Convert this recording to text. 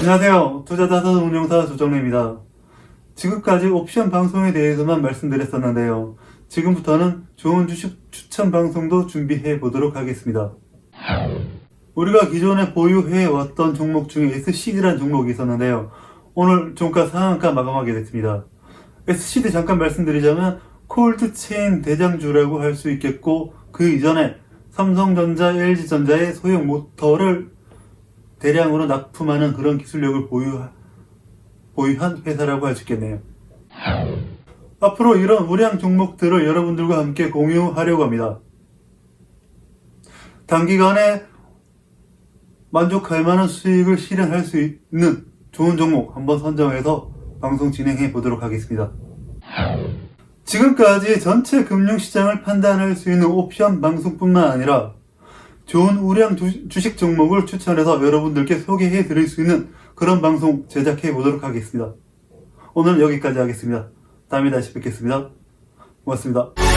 안녕하세요. 투자자산 운용사 조정래입니다. 지금까지 옵션 방송에 대해서만 말씀드렸었는데요. 지금부터는 좋은 주식 추천 방송도 준비해 보도록 하겠습니다. 우리가 기존에 보유해 왔던 종목 중에 SCD라는 종목이 있었는데요. 오늘 종가 상한가 마감하게 됐습니다. SCD 잠깐 말씀드리자면 콜드체인 대장주라고 할 수 있겠고 그 이전에 삼성전자, LG전자의 소형 모터를 대량으로 납품하는 그런 기술력을 보유, 보유한 회사라고 할 수 있겠네요. 앞으로 이런 우량 종목들을 여러분들과 함께 공유하려고 합니다. 단기간에 만족할 만한 수익을 실현할 수 있는 좋은 종목 한번 선정해서 방송 진행해 보도록 하겠습니다. 지금까지 전체 금융시장을 판단할 수 있는 옵션 방송뿐만 아니라 좋은 우량 주- 주식 종목을 추천해서 여러분들께 소개해 드릴 수 있는 그런 방송 제작해 보도록 하겠습니다. 오늘 여기까지 하겠습니다. 다음에 다시 뵙겠습니다. 고맙습니다.